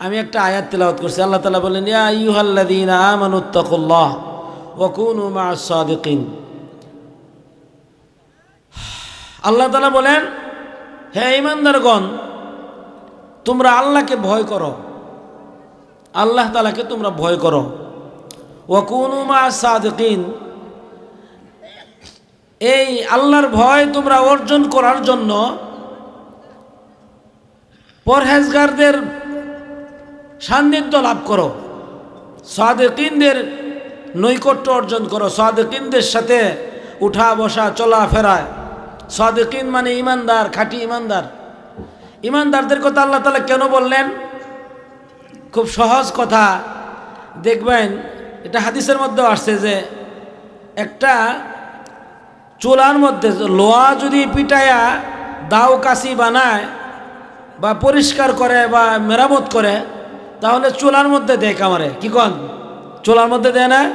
আমি একটা আয়াত তেলাওয়াত করছি। আল্লাহ তালা বলেন ইয়া ইউহাল্লাদিন আমানুত্তাকুল্লাহ ওয়াকুনু সাদিকিন। আল্লাহ তালা বলেন, হে ইমানদারগণ তোমরা আল্লাহকে ভয় করো। আল্লাহ তালাকে তোমরা ভয় করো। ওয়াকুনু মা সাদিকিন। এই আল্লাহর ভয় তোমরা অর্জন করার জন্য পরহেজগারদের সান্নিধ্য লাভ করো। সাদেকিনদের নৈকট্য অর্জন করো। সাদেকিনদের সাথে উঠা বসা চলাফেরা সাদেকিন মানে ইমানদার, খাঁটি ইমানদার। ইমানদারদের কথা আল্লাহ তালা কেন বললেন? খুব সহজ কথা। দেখবেন, এটা হাদিসের মধ্যেও আসছে যে একটা চুলার মধ্যে লোহা যদি পিটায়া দাও কাশি বানায় বা পরিষ্কার করে বা মেরামত করে তাহলে চুলার মধ্যে দেয় কামারে। কি কন? চুলার মধ্যে দেয় না?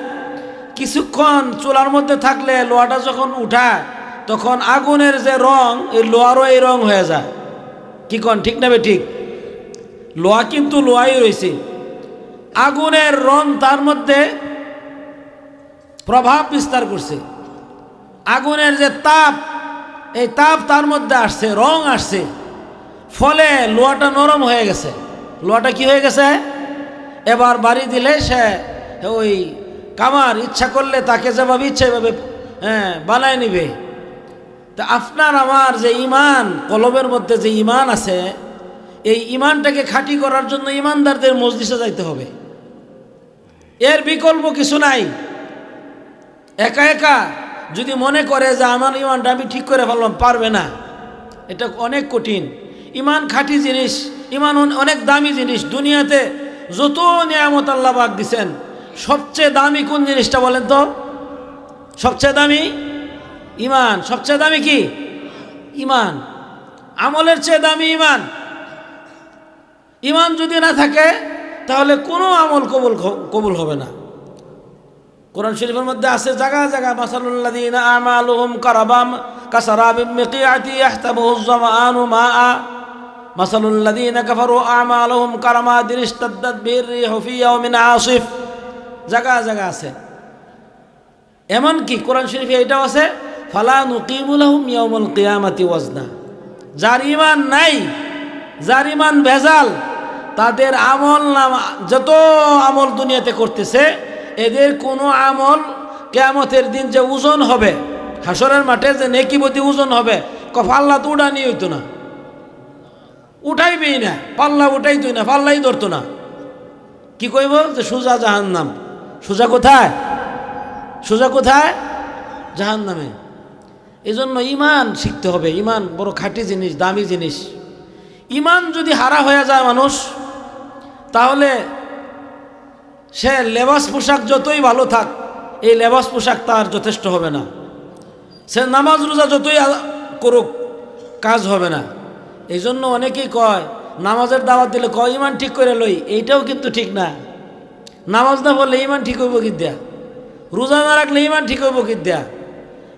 কিছুক্ষণ চুলার মধ্যে থাকলে লোহাটা যখন উঠায়, তখন আগুনের যে রং, এই লোহারও এই রং হয়ে যায়। কি কন? ঠিক না ঠিক? লোহা কিন্তু লোহাই রয়েছে। আগুনের রং তার মধ্যে প্রভাব বিস্তার করছে। আগুনের যে তাপ, এই তাপ তার মধ্যে আসছে, রং আসছে। ফলে লোহাটা নরম হয়ে গেছে। লোহাটা কি হয়ে গেছে? এবার বাড়ি দিলে সে ওই কামার ইচ্ছা করলে তাকে যেভাবে ইচ্ছা এভাবে হ্যাঁ বানায় নিবে। তা আপনার আমার যে ইমান কলবের মধ্যে যে ইমান আছে, এই ইমানটাকে খাঁটি করার জন্য ইমানদারদের মসজিষে যাইতে হবে। এর বিকল্প কিছু নাই। একা একা যদি মনে করে যে আমার ইমানটা আমি ঠিক করে ফেললাম, পারবে না। এটা অনেক কঠিন। ইমান খাঁটি জিনিস, ইমান অনেক দামি জিনিস, দুনিয়াতে যত নিয়ামত আল্লাহ বাগ দিছেন, সবচেয়ে দামি কোন জিনিসটা বলেন তো? সবচেয়ে দামি ইমান। সবচেয়ে দামি কি? ইমান। আমলের চেয়ে দামি ইমান। ইমান যদি না থাকে, তাহলে কোনো আমল কবুল কবুল হবে না। কোরআন শরীফের মধ্যে আছে জায়গা জায়গা মাসালুল্লাদিন আমালুহুম কারাবাম কাসারাবিম মিকিয়াতি ইয়াহতাবুহু যামাআনু মাআ। মাসালুল্লাদিন কাফারু আমালুহুম কারামাদিন ইশতাদ্দাত বিহির রিহু ফি ইয়াউমিন আসিফ জায়গা জায়গা আছে। এমন কি কোরআন শরীফে এটাও আছে, ফালা নুকিমু লাহুম ইয়াউমুল কিয়ামাতি ওয়াজনা। যার ইমান নাই, যার ইমান ভেজাল, তাদের আমল নাম, যত আমল দুনিয়াতে করতেছে, এদের কোনো আমল কেয়ামতের দিন যে ওজন হবে হাসরের মাঠে যে নেকিবতী ওজন হবে কফাল্লা তো উড়ানি হইতো না। উঠাইবেই না, পাল্লা উঠাইতই না, পাল্লাই ধরতো না। কি কইব যে সোজা জাহান নাম সোজা কোথায়? সোজা কোথায়? জাহান নামে এই জন্য ইমান শিখতে হবে। ইমান বড় খাঁটি জিনিস, দামি জিনিস। ইমান যদি হারা হয়ে যায় মানুষ, তাহলে সে লেবাস পোশাক যতই ভালো থাক, এই লেবাস পোশাক তার যথেষ্ট হবে না। সে নামাজ রোজা যতই করুক, কাজ হবে না। এই জন্য অনেকেই কয়, নামাজের দাওয়াত দিলে কয়, ইমান ঠিক করে লই, এইটাও কিন্তু ঠিক না। নামাজ না পড়লে ইমান ঠিক হইব কি দেয়া রোজা না রাখলে ইমান ঠিক হইব কি দেয়া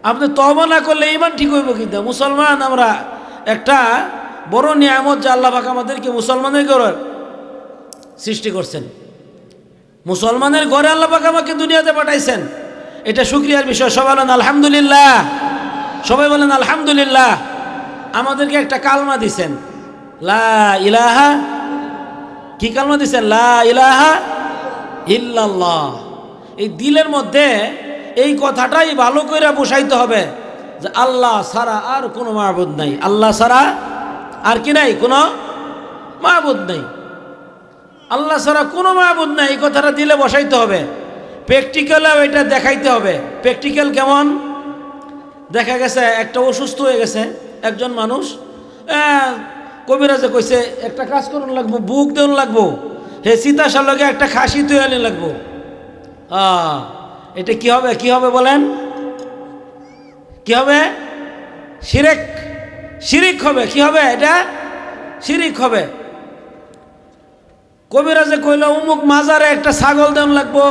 আপনি তবা না করলে ইমান ঠিক হইব কি দেয়া মুসলমান, আমরা একটা বড় নিয়ামত যে আল্লাহ পাক আমাদেরকে মুসলমানের ঘরে সৃষ্টি করছেন। মুসলমানের ঘরে আল্লাহ পাক আমাকে দুনিয়াতে পাঠাইছেন। এটা শুক্রিয়ার বিষয়। সবাই বলেন, আলহামদুলিল্লাহ। সবাই বলেন, আলহামদুলিল্লাহ। আমাদেরকে একটা কালমা দিছেন। লা ইলাহা, কি কালমা দিছেন? লা ইলাহা ইল্লাল্লাহ। এই দিলের মধ্যে এই কথাটাই ভালো করে বসাইতে হবে যে আল্লাহ ছাড়া আর কোনো মাহবুদ নাই। আল্লাহ ছাড়া আর কি নাই? কোনো মাহবুদ নেই। আল্লাহ ছাড়া কোনো মাহবুদ নাই। এই কথাটা দিলে বসাইতে হবে। প্র্যাকটিক্যালেও এটা দেখাইতে হবে। প্র্যাকটিক্যাল কেমন? দেখা গেছে একটা অসুস্থ হয়ে গেছে। একজন মানুষ কবিরাজে কইছে, একটা কাজ করুন লাগবো, বুক দেউন লাগবো, হে সীতাশার লগে একটা খাসি তৈরি লাগবো। এটা কি হবে কি হবে বলেন? কি হবে? শিরেক, শিরিক হবে, কি হবে এটা? শিরিক হবে। কবিরাজে কইল, উমুক মাজারে একটা ছাগল দেন লাগবো,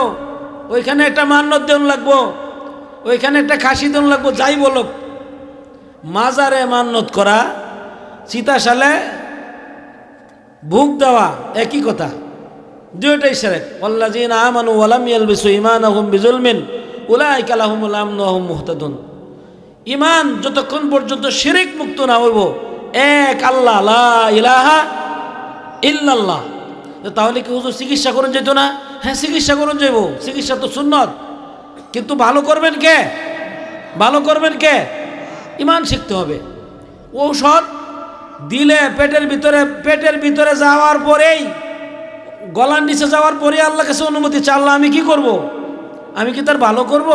ওইখানে একটা মান্নত দেন লাগবো, ওইখানে একটা খাসি দেন লাগবো, যাই বলুক। মাজারে মান্নত করা, চিতাশালে ভুক দেওয়া, একই কথা। দুইটাই সেরেক। ওয়াল্লাযীনা আমানু ওয়া লাম ইয়ালবিসু ঈমানাহুম বিজুলমিন, উলাইকা লাহুমুল আমনু ওয়া হুম মুহতাদুন। ঈমান যতক্ষণ পর্যন্ত শিরিক মুক্ত না হইব, এক আল্লাহ, লা ইলাহা ইল্লাল্লাহ। তাহলে কি হুজুর চিকিৎসা করুন যেত না? হ্যাঁ চিকিৎসা করুন যাইব। চিকিৎসা তো সুন্নত। কিন্তু ভালো করবেন কে? ভালো করবেন কে? ইমান শিখতে হবে। ঔষধ দিলে পেটের ভিতরে পেটের ভিতরে যাওয়ার পরেই, গলার নিচে যাওয়ার পরে আল্লাহ কাছে অনুমতি চাল্লা আমি কি করব। আমি কি তার ভালো করব।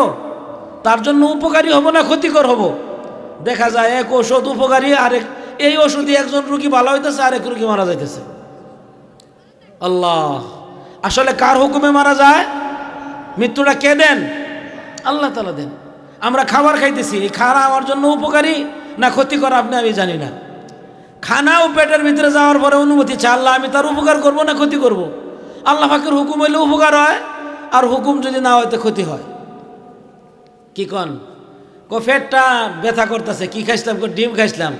তার জন্য উপকারী হব না ক্ষতিকর হব? দেখা যায় এক ওষুধ উপকারী, আরেক, এই ওষুধে একজন রুগী ভালো হইতেছে, আরেক রুগী মারা যাইতেছে। আল্লাহ, আসলে কার হুকুমে মারা যায়? মৃত্যুটা কে দেন? আল্লাহ তালা দেন। আমরা খাবার খাইতেছি, এই আমার জন্য উপকারী না ক্ষতিকর আপনি আমি জানি না। খানাও পেটের ভিতরে যাওয়ার পরে অনুমতি চা আল্লাহ আমি তার উপকার করব না ক্ষতি করব। আল্লাহ পাকের হুকুম হইলে উপকার হয়, আর হুকুম যদি না হয় তো ক্ষতি হয়। কি কন? ক ফেটটা ব্যথা করতেছে, কি খাইছিলাম? ডিম খাইছিলাম।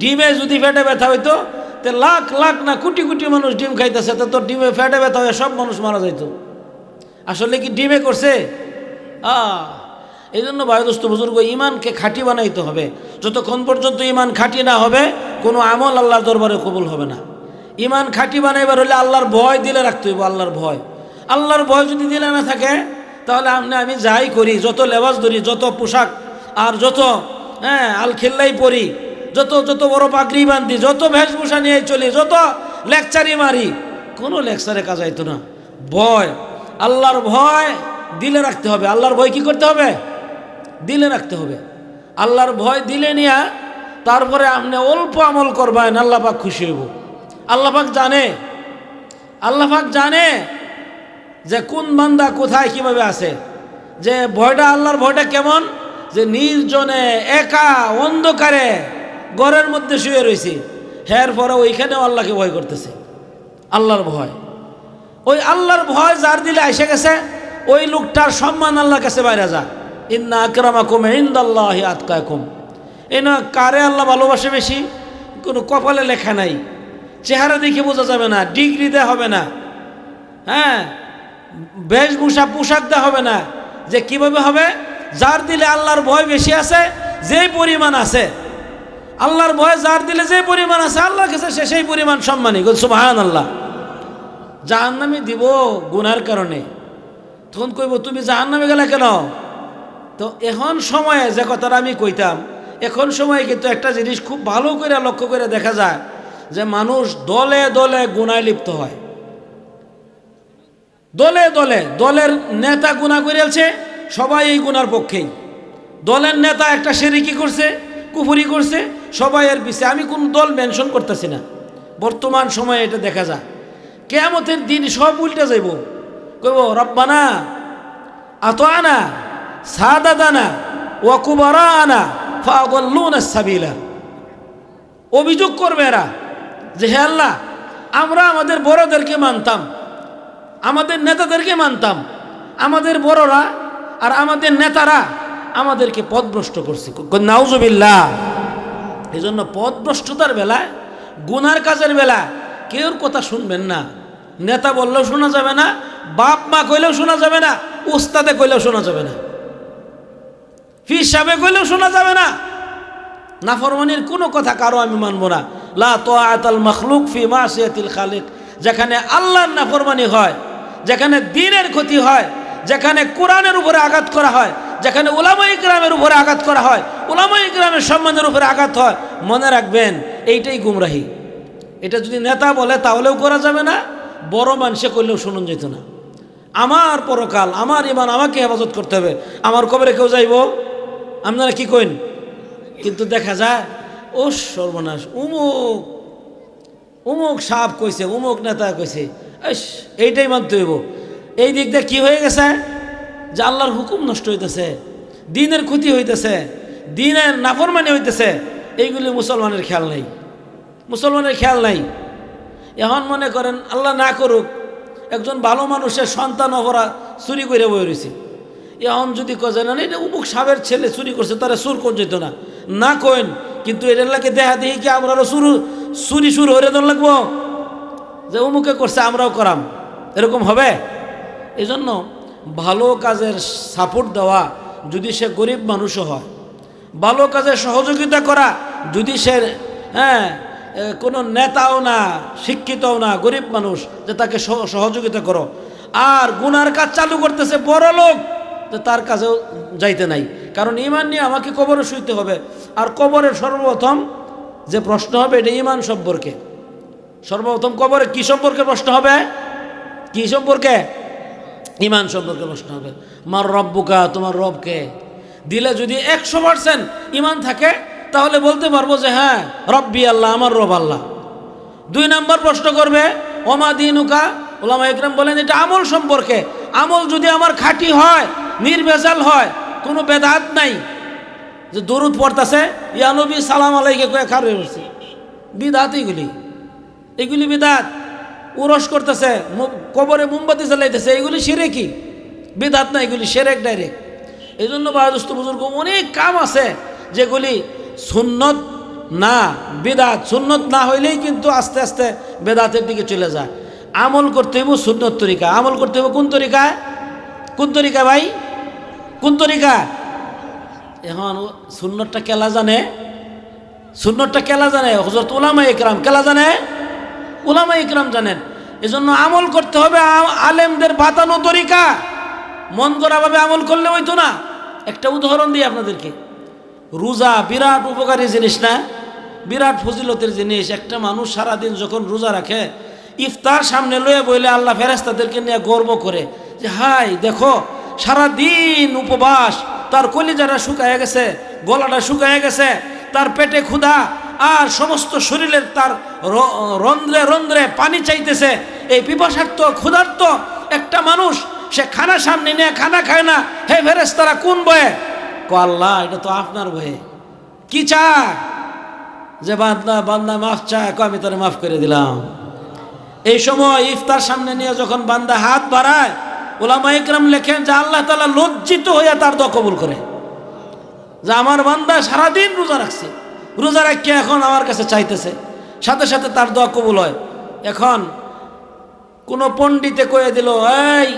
ডিমে যদি ফেটে ব্যথা হইতো, তে লাখ লাখ না কোটি কোটি মানুষ ডিম খাইতেছে, তো তোর ডিমে ফেটে ব্যথা হয়ে সব মানুষ মারা যাইতো। আসলে কি ডিমে করছে? আ এই জন্য বায়ুদস্ত বুজুর্গ ইমানকে খাঁটি বানাইতে হবে। যতক্ষণ পর্যন্ত ইমান খাঁটি না হবে, কোনো আমল আল্লাহর দরবারে কবুল হবে না। ইমান খাঁটি বানাইবার হলে আল্লাহর ভয় দিলে রাখতে হইব, আল্লাহর ভয়। আল্লাহর ভয় যদি দিলে না থাকে, তাহলে আপনি আমি যাই করি, যত লেবাস ধরি, যত পোশাক, আর যত হ্যাঁ আল খেল্লাই পরি, যত যত বড় পাগড়ি বান্ধি যত বেশভূষা নিয়ে চলি, যত লেকচারই মারি, কোনো লেকচারে কাজ আইতো না। ভয়, আল্লাহর ভয় দিলে রাখতে হবে। আল্লাহর ভয় কি করতে হবে? দিলে রাখতে হবে। আল্লাহর ভয় দিলে নিয়া তারপরে আপনি অল্প আমল করবেন, আল্লাহ পাক খুশি হইব। আল্লাহ পাক জানে, আল্লাহ পাক জানে যে কোন বান্দা কোথায় কীভাবে আছে। যে ভয়টা, আল্লাহর ভয়টা কেমন? যে নির্জনে একা, অন্ধকারে ঘরের মধ্যে শুয়ে রয়েছে। হের পরে ওইখানেও আল্লাহকে ভয় করতেছে। আল্লাহর ভয়। ওই আল্লাহর ভয় যার দিলে এসে গেছে, ওই লোকটার সম্মান আল্লাহর কাছে বাইরে যা ইন্না আকরামাকুম ইন্দাল্লাহি আতকাকুম। এই না, কারে আল্লাহ ভালোবাসে বেশি? কোনো কপালে লেখা নাই। চেহারা দেখে বোঝা যাবে না, ডিগ্রি দেওয়া হবে না। হ্যাঁ বেশভূষা পোশাক দেওয়া হবে না। যে কীভাবে হবে? যার দিলে আল্লাহর ভয় বেশি আছে যে পরিমাণ আছে। আল্লাহর ভয় যার দিলে যে পরিমাণ আছে, আল্লাহর কাছে সে সেই পরিমাণ সম্মানী। সুবাহান আল্লাহ জাহান্নামে দিব গুনার কারণে। তখন কইব, তুমি জাহান্নামে গেলে কেন? তো এখন সময়ে যে কথাটা আমি কইতাম, এখন সময়ে কিন্তু একটা জিনিস খুব ভালো করে লক্ষ্য করে দেখা যায় যে মানুষ দলে দলে গুণায় লিপ্ত হয়। দলে দলে, দলের নেতা গুণা করেছে সবাই এই গুনার পক্ষেই। দলের নেতা একটা সেরিকি করছে, কুফুরি করছে, সবাই এর পিছে। আমি কোন দল মেনশন করতেছি না। বর্তমান সময়ে এটা দেখা যায়। কেয়ামতের দিন সব উল্টে যাইব। কইব, রব্বানা আতো আনা সাদাদানা ওয়াকুবারা আনা ফাগল্লুন সাবিলা। অভিযোগ করবে এরা যে, হে আল্লাহ, আমরা আমাদের বড়দেরকে মানতাম, আমাদের নেতাদেরকে মানতাম, আমাদের বড়রা আর আমাদের নেতারা আমাদেরকে পদভ্রষ্ট করছে। নাউজুবিল্লা এই জন্য পথভ্রষ্টতার বেলায়, গুনার কাজের বেলা কেউর কথা শুনবেন না। নেতা বললেও শোনা যাবে না, বাপ মা কইলেও শোনা যাবে না, উস্তাদে কইলেও শোনা যাবে না। ফির সাহেবে কইলেও শোনা যাবে না। নাফরমানির কোনো কথা কারও আমি মানবো না। লা তো আতাল মখলুক ফি মাসিয়াতিল খালিক। যেখানে আল্লাহর নাফরমানি হয়, যেখানে দিনের ক্ষতি হয়, যেখানে কোরআনের উপরে আঘাত করা হয়, যেখানে উলামাই গ্রামের উপরে আঘাত করা হয় উলামাই গ্রামের সম্মানের উপরে আঘাত হয়, মনে রাখবেন, এইটাই গুমরাহি। এটা যদি নেতা বলে তাহলেও করা যাবে না, বড় মানুষে করলেও শুনুন যেত না। আমার পরকাল, আমার ইমান আমাকে হেফাজত করতে হবে। আমার কবরে কেউ যাইব? আপনারা কি কইন? কিন্তু দেখা যায়, ও সর্বনাশ, উমুক উমুক সাপ কইছে, উমুক নেতা কইছে এস এইটাই মানতে হইব। এই দিক দিয়ে কী হয়ে গেছে? যে আল্লাহর হুকুম নষ্ট হইতেছে, দিনের ক্ষতি হইতেছে, দিনের নাফরমানি হইতেছে, এইগুলি মুসলমানের খেয়াল নেই। মুসলমানের খেয়াল নাই। এখন মনে করেন, আল্লাহ না করুক, একজন ভালো মানুষের সন্তান অপরা চুরি করে বই রয়েছে। এখন যদি কজে না এটা উমুক সাবের ছেলে চুরি করছে, তারা সুর কোন যেত না। না কইন, কিন্তু এটার লাগে দেখা দেখি কি আমরাও শুরু চুরি শুরু হয়ে দেন লাগবো? যে উমুকে করছে, আমরাও করাম। এরকম হবে? এই জন্য ভালো কাজের সাপোর্ট দেওয়া যদি সে গরিব মানুষও হয়, ভালো কাজে সহযোগিতা করা যদি সে হ্যাঁ কোনো নেতাও না, শিক্ষিতও না, গরিব মানুষ, যে তাকে সহ- সহযোগিতা করো। আর গুনার কাজ চালু করতেছে বড় লোক তার কাছেও যাইতে নাই। কারণ ইমান নিয়ে আমাকে কবরে শুইতে হবে। আর কবরের সর্বপ্রথম যে প্রশ্ন হবে, এটা ইমান সম্পর্কে। সর্বপ্রথম কবরে কি সম্পর্কে প্রশ্ন হবে? কি সম্পর্কে? ইমান সম্পর্কে প্রশ্ন হবে। মার রব্বুকা, তোমার রবকে। দিলে যদি একশো পার্সেন্ট ইমান থাকে, তাহলে বলতে পারব যে হ্যাঁ রব্বি আল্লাহ, আমার রব আল্লাহ। দুই নম্বর প্রশ্ন করবে, ওমা দিনুকা? ওলামা ইকরাম বলেন, এটা আমল সম্পর্কে। আমল যদি আমার খাঁটি হয় নির্ভেজাল হয়, কোনো বেদাত নাই। যে দরুদ পড়তেছে ইয়ানবী সালাম আলাইকে কয়ে খার পড়ছে বিদাত এগুলি। এগুলি বিদাত। উরস করতেছে কবরে মোমবাতি জ্বালাইতেছে, এগুলি সেরে কি বিদাত না, এগুলি সেরেক ডাইরেক্ট এই জন্য বাহাদুস্ত বুজুর্গ, অনেক কাম আছে যেগুলি সুন্নত না, বেদাত। সুন্নত না হইলেই কিন্তু আস্তে আস্তে বেদাতের দিকে চলে যায়। আমল করতে হইব সুন্নত তরিকা আমল করতে হইব কোন তরিকায়? কোন তরিকা ভাই? কোন তরিকা? এখন ও সুন্নতটা কেলা জানে? সুন্নতটা কেলা জানে? হজরত উলামা ইকরাম কেলা জানে? উলামা ইকরাম জানেন। এজন্য আমল করতে হবে আলেমদের বাতানো তরিকা। মন করাভাবে আমল করলে হইতো না। একটা উদাহরণ দিই আপনাদেরকে। রোজা বিরাট উপকারী জিনিস না? বিরাট ফজিলতের জিনিস। একটা মানুষ সারাদিন যখন রোজা রাখে, ইফতার সামনে লয়ে বইলে আল্লাহ ফেরেস্তাদেরকে নিয়ে গর্ব করে যে, হাই, দেখো সারাদিন উপবাস, তার কলিজাটা শুকায় গেছে, গলাটা শুকায় গেছে, তার পেটে ক্ষুধা, আর সমস্ত শরীরের তার রন্ধ্রে রন্ধ্রে পানি চাইতেছে। এই পিপাসার্থ ক্ষুধার্ত একটা মানুষ, সে খানা সামনে নিয়ে খানা খায় না। হে ফেরেস তারা কোন বয়ে? কো, আল্লাহ, এটা তো আপনার বয়ে। কি চা যে বান্দা বান্দা মাফ চায়, কো, আমি তোরে মাফ করে দিলাম। এই সময় ইফতার সামনে নিয়ে যখন বান্দা হাত বাড়ায় ওলামা ইকরাম লেখেন যে আল্লাহ তালা লজ্জিত হইয়া তার দোয়া কবুল করে। যে আমার বান্দা সারাদিন রোজা রাখছে, রোজা রাখিয়ে এখন আমার কাছে চাইতেছে, সাথে সাথে তার দোয়া কবুল হয়। এখন কোনো পণ্ডিতে কয়ে দিল, এই,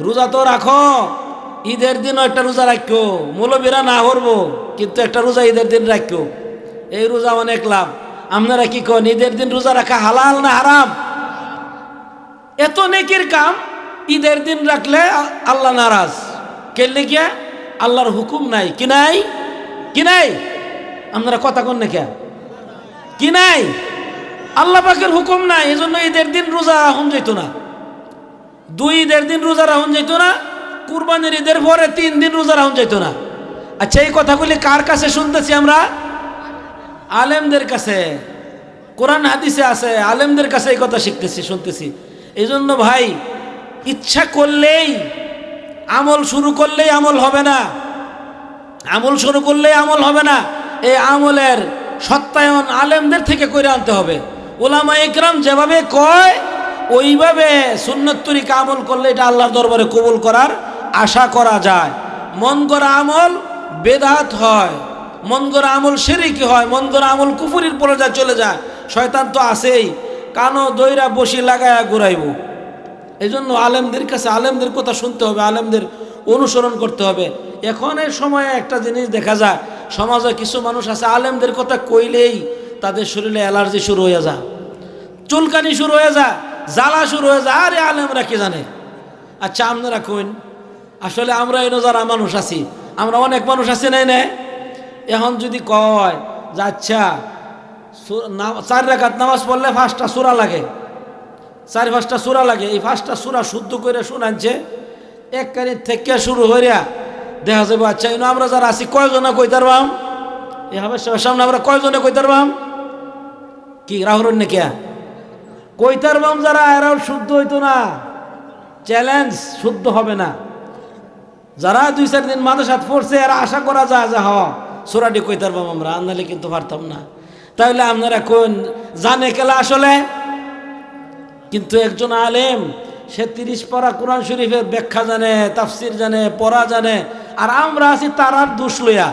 রোজা তো রাখো, ঈদের দিনও একটা রোজা রাখিও, মৌলবীরা না করব, কিন্তু একটা রোজা ঈদের দিন রাখিও। এই রোজা অনেক লাভ। আপনারা কি কন, ঈদের দিন রোজা রাখা হালাল না হারাম? এত নেকির কাম ঈদের দিন রাখলে আল্লাহ নারাজ। কেলে গিয়া আল্লাহর হুকুম নাই। কি নাই? কি নাই? আপনারা কথা কন না কে কি নাই? আল্লাহ পাকের হুকুম নাই এই জন্য ঈদের দিন রোজা রাখুন যেত না। দুই ঈদের দিন রোজা রাখুন যেত না, কুরবানির ঈদের পরে তিন দিন রোজা রাখুন যেত না। আচ্ছা এই কথাগুলি কার কাছে শুনতেছি আমরা? আলেমদের কাছে। কোরআন হাদিসে আছে, আলেমদের কাছে এই কথা শিখতেছি, শুনতেছি। এই জন্য ভাই ইচ্ছা করলেই, আমল শুরু করলেই আমল হবে না। আমল শুরু করলেই আমল হবে না। এই আমলের সত্যায়ন আলেমদের থেকে করে আনতে হবে। ওলামা ইকরাম যেভাবে কয়, ওইভাবে সুন্নত তরিকা আমল করলে এটা আল্লাহর দরবারে কবুল করার আশা করা যায়। মন করা আমল বেদাত হয়। মন করা আমল সেরিকি হয়। মন করা আমল কুফুরির পর্যায়ে চলে যায়। শয়তান তো আছেই। কানো দইরা বসি লাগায়া ঘুরাইব। এই জন্য আলেমদের কাছে আলেমদের কথা শুনতে হবে, আলেমদের অনুসরণ করতে হবে। এখন এই সময়ে একটা জিনিস দেখা যায়, সমাজে কিছু মানুষ আছে, আলেমদের কথা কইলেই তাদের শরীরে অ্যালার্জি শুরু হয়ে যায়, চুলকানি শুরু হয়ে যায়, জ্বালা শুরু হয়ে যায়। আরে আলেমরা কি জানে? আচ্ছা আপনারা কইন, আসলে আমরা এনে যারা মানুষ আছি, আমরা অনেক মানুষ আছি, নাই না এখন যদি কয় যে আচ্ছা চার রেখাত নামাজ পড়লে ফার্স্টটা সুরা লাগে। চার পাঁচটা সুরা লাগে। এই পাঁচটা সুরা শুদ্ধ করে শোনাচ্ছে এক কানি থেকে শুরু হইয়া দেখা যাবে আচ্ছা ইনো আমরা যারা আছি, কয়জনে কইতার বাম? এই হবে সামনে আমরা কয়জনে কইতার বাম? কি, রাহুল নেকিয়া কইতার বাম যারা, এরাও শুদ্ধ হইতো না। চ্যালেঞ্জ, শুদ্ধ হবে না। যারা দুই চার দিন মানুষ হাত পড়ছে, এরা আশা করা যায় যে হ সুরাটি কইতার বাম আমরা আনলে কিন্তু পারতাম না। তাহলে আপনারা কোন জানে কেলা আসলে? কিন্তু একজন আলেম, সে তিরিশ পারা কোরআন শরীফের ব্যাখ্যা জানে, তাফসির জানে, পড়া জানে, আর আমরা আছি তারার দোষ লইয়া।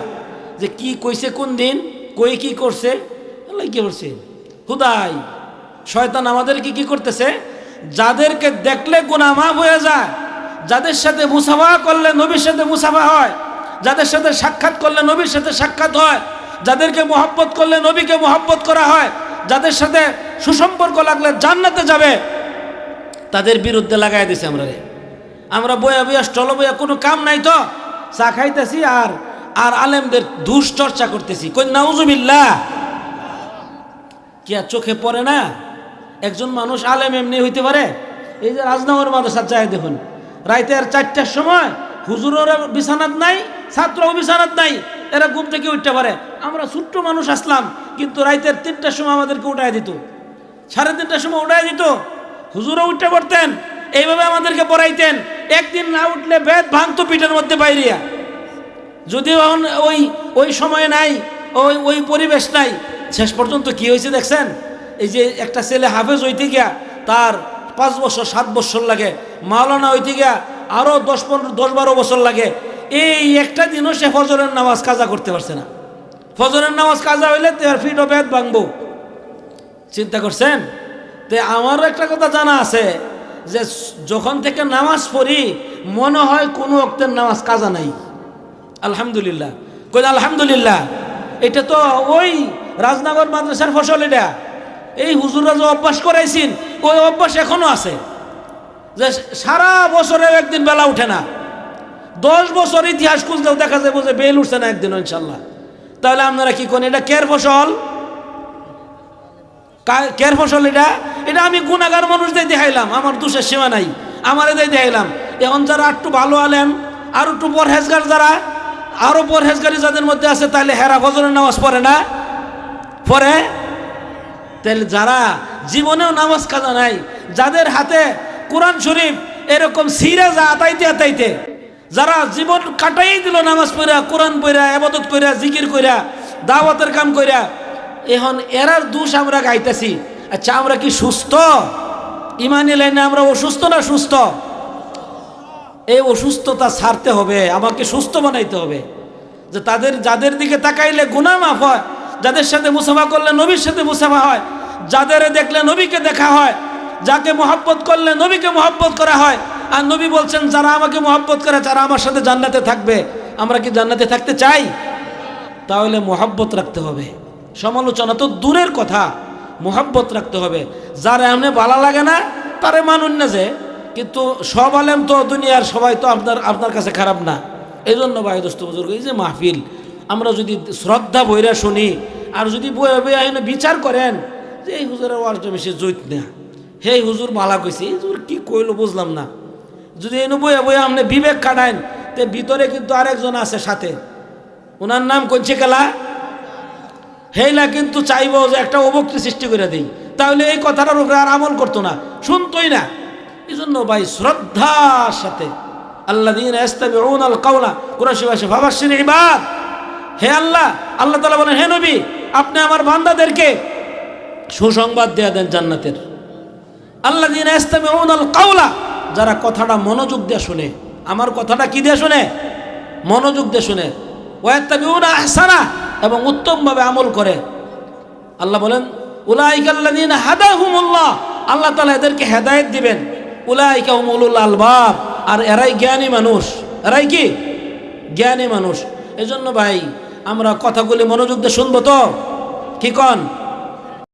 যে কি কইছে কোন দিন, কই কি করছে? কি করছে? হুদাই, শয়তান আমাদেরকে কি করতেছে? যাদেরকে দেখলে গুনাহ মাফ হয়ে যায়, যাদের সাথে মুসাফা করলে নবীর সাথে মুসাফা হয়, যাদের সাথে সাক্ষাৎ করলে নবীর সাথে সাক্ষাৎ হয়, যাদেরকে মোহাব্বত করলে নবীকে মোহাব্বত করা হয় যাদের সাথে সুসম্পর্ক লাগলে জান্নাতে যাবে, তাদের বিরুদ্ধে লাগাই দিছে আমরা রে। আমরা বয়া বয়া স্টল বয়া কোনো কাম নাই তো। চা খাইতেছি আর আর আলেমদের দুশ্চর্চা করতেছি। কই, নাউজুবিল্লাহ। কি আর চোখে পড়ে না? একজন মানুষ আলেম এমনি হইতে পারে? এই যে রাজনগর মাদ্রাসার যায় দেখুন, রাইতে আর চারটার সময় হুজুরের বিছানাত নাই, ছাত্রও বিছানাত নাই, এরা ঘুম থেকে উঠতে পারে। আমরা ছোট্ট মানুষ আসলাম, কিন্তু রাইতের তিনটার সময় আমাদেরকে উঠাই দিত। সাড়ে তিনটার সময় উঠাই দিত। হুজুরও উঠতে পড়তেন এইভাবে আমাদেরকে পড়াইতেন। একদিন না উঠলে বেদ ভাঙতো পিঠের মধ্যে বাইরিয়া। যদিও ওই ওই সময় নাই, ওই ওই পরিবেশ নাই। শেষ পর্যন্ত কি হয়েছে দেখছেন? এই যে একটা ছেলে হাফেজ হইতে গিয়া, তার পাঁচ বছর, সাত বছর লাগে। মাওলানা হইতে গিয়া আরও দশ পনেরো, দশ বারো বছর লাগে। এই একটা দিনও সে ফজরের নামাজ কাজা করতে পারছে না। ফজরের নামাজ কাজা হইলে তার ফিট বেদ ভাঙবো। চিন্তা করছেন? তে আমারও একটা কথা জানা আছে যে, যখন থেকে নামাজ পড়ি, মনে হয় কোনো অক্তের নামাজ কাজা নাই। আলহামদুলিল্লাহ। কই আলহামদুলিল্লাহ। এটা তো ওই রাজনগর মাদ্রাসার ফসল এটা। এই হুজুররা যে অভ্যাস করাইছেন, ওই অভ্যাস এখনও আছে। যে সারা বছরেও একদিন বেলা উঠে না। দশ বছর ইতিহাস খুঁজলেও দেখা যাবে যে বেল উঠছে না একদিন ইনশাল্লাহ। তাহলে আপনারা কি করেন, এটা কের ফসল? কের ফসল এটা? এটা আমি গুণাগার মানুষদের দেখাইলাম, আমার দোষের সীমা নাই, আমার এদের দেখাইলাম। এখন যারা একটু ভালো আলেম আর একটু পরহেজগার যারা আরও পরহেজগারি যাদের মধ্যে আছে, তাহলে হেরা ফজরের নামাজ পড়ে না? পড়ে? তাহলে যারা জীবনেও নামাজ কাজা নাই, যাদের হাতে কোরআন শরীফ এরকম সিরা যা আতাইতে আতাইতে, যারা জীবন কাটাই দিল নামাজ পড়া, কোরআন পড়া আবাদত কইরা, জিকির কইরা, দাওয়াতের কাম কইরা, এখন এরার দোষ আমরা গাইতেছি। আচ্ছা আমরা কি সুস্থ? ইমানি লাইনে আমরা অসুস্থ না সুস্থ? এই অসুস্থতা ছাড়তে হবে, আমাকে সুস্থ বানাইতে হবে। যে তাদের, যাদের দিকে তাকাইলে গুনাহ মাফ হয়, যাদের সাথে মুসাফা করলে নবীর সাথে মুসাফা হয়, যাদের দেখলে নবীকে দেখা হয় যাকে মোহাব্বত করলে নবীকে মোহাব্বত করা হয়। আর নবী বলছেন, যারা আমাকে মোহাব্বত করে, তারা আমার সাথে জান্নাতে থাকবে। আমরা কি জান্নাতে থাকতে চাই? তাহলে মোহাব্বত রাখতে হবে। সমালোচনা তো দূরের কথা। মোহাব্বত রাখতে হবে। যারা এমনি ভালো লাগে না, তারে মানুন না যে। কিন্তু সব আলেম তো দুনিয়ার সবাই তো আপনার আপনার কাছে খারাপ না। এই জন্য ভাই দোস্ত বুজুর্গ, এই যে মাহফিল, আমরা যদি শ্রদ্ধা বইরা শুনি, আর যদি বই বিচার করেন, যে এই হুজুরের ওয়াজটা বেশি জৈত না। হে হুজুর মালা কইছে। হুজুর কি কইলো বুঝলাম না। যদি এনে বইয়া বইয়া আপনি বিবেক কাটাইন, তে ভিতরে কিন্তু আরেকজন আছে সাথে। ওনার নাম কঞ্চে খেলা হেইলা কিন্তু চাইব যে একটা অবক্তি সৃষ্টি করে দেই। তাহলে এই কথাটার উপরে আর আমল করতো না। শুনতোই না। এই জন্য ভাই শ্রদ্ধার সাথে। আল্লাহ দিন আল কাউলা কুরাশি ভাষা ভাবাসির ইবাদ। হে আল্লাহ আল্লাহ তালা বলেন, হে নবী, আপনি আমার বান্দাদেরকে সুসংবাদ দেয়া দেন জান্নাতের। আল্লাহ দিন আল কাউলা যারা কথাটা মনোযোগ দিয়ে শুনে। আমার কথাটা কি দিয়ে শুনে? মনোযোগ দিয়ে শুনে। ওয়াত্তাবিউনা আহসানা, এবং উত্তমভাবে আমল করে। আল্লাহ বলেন উলাইকাল্লাযীনা হাদাহুমুল্লাহ। আল্লাহ তাআলা এদেরকে হেদায়েত দিবেন। উলাইকা হুমুল আলবাব। আর এরাই জ্ঞানী মানুষ। এরাই কি? জ্ঞানী মানুষ। এজন্য ভাই, আমরা কথাগুলি মনোযোগ দিয়ে শুনব তো? কি কন?